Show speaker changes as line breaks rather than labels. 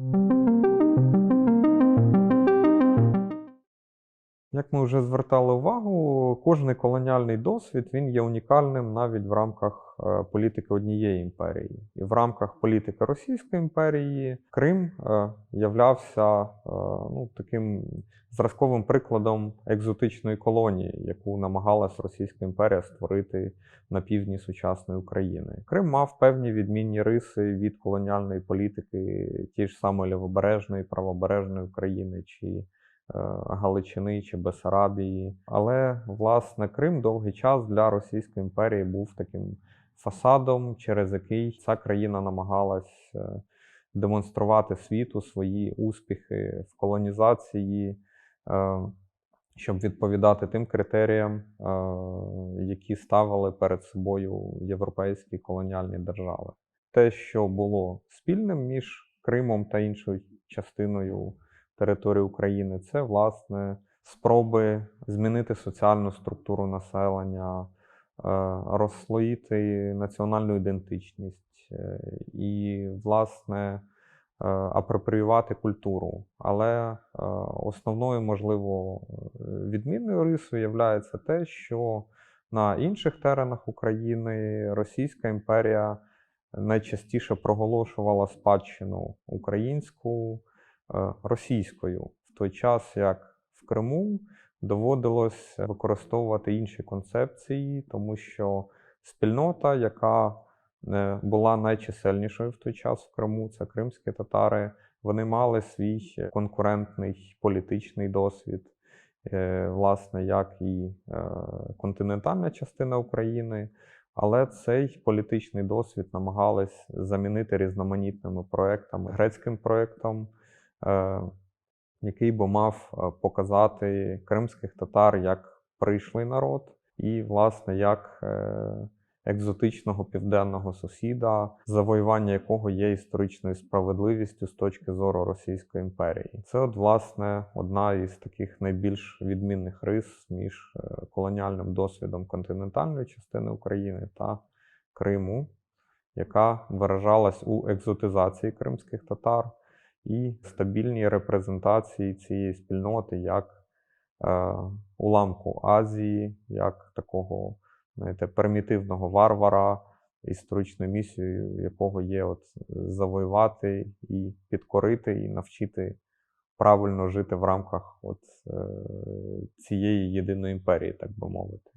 Thank you. Як ми вже звертали увагу, кожний колоніальний досвід він є унікальним навіть в рамках е, політики однієї імперії. І в рамках політики Російської імперії Крим е, являвся е, ну, таким зразковим прикладом екзотичної колонії, яку намагалась Російська імперія створити на півдні сучасної України. Крим мав певні відмінні риси від колоніальної політики, ті ж самої лівобережної, правобережної України чи Галичини чи Бесарабії. Але власне Крим довгий час для Російської імперії був таким фасадом, через який ця країна намагалась е, демонструвати світу свої успіхи в колонізації, е, щоб відповідати тим критеріям, е, які ставили перед собою європейські колоніальні держави. Те, що було спільним між Кримом та іншою частиною території України, це власне спроби змінити соціальну структуру населення, е, розслоїти національну ідентичність е, і, власне, е, апропріювати культуру. Але основною, можливо, відмінною рисою є те, що на інших теренах України Російська імперія найчастіше проголошувала спадщину українську російською, в той час як в Криму доводилось використовувати інші концепції, тому що спільнота, яка е, була найчисельнішою в той час в Криму, це кримські татари, вони мали свій конкурентний політичний досвід, е, власне, як і е, континентальна частина України. Але цей політичний досвід намагались замінити різноманітними проектами. Грецьким проектом, е, який би мав е, показати кримських татар як прийшлий народ, і, власне, як е, екзотичного південного сусіда, завоювання якого є історичною справедливістю з точки зору Російської імперії. Це, от, власне, одна із таких найбільш відмінних рис між е, колоніальним досвідом континентальної частини України та Криму, яка виражалась у екзотизації кримських татар і стабільній репрезентації цієї спільноти як е, уламку Азії, як такого знаєте, примітивного варвара, історичною місією якого є от завоювати і підкорити, і навчити правильно жити в рамках от, е, цієї єдиної імперії, так би мовити.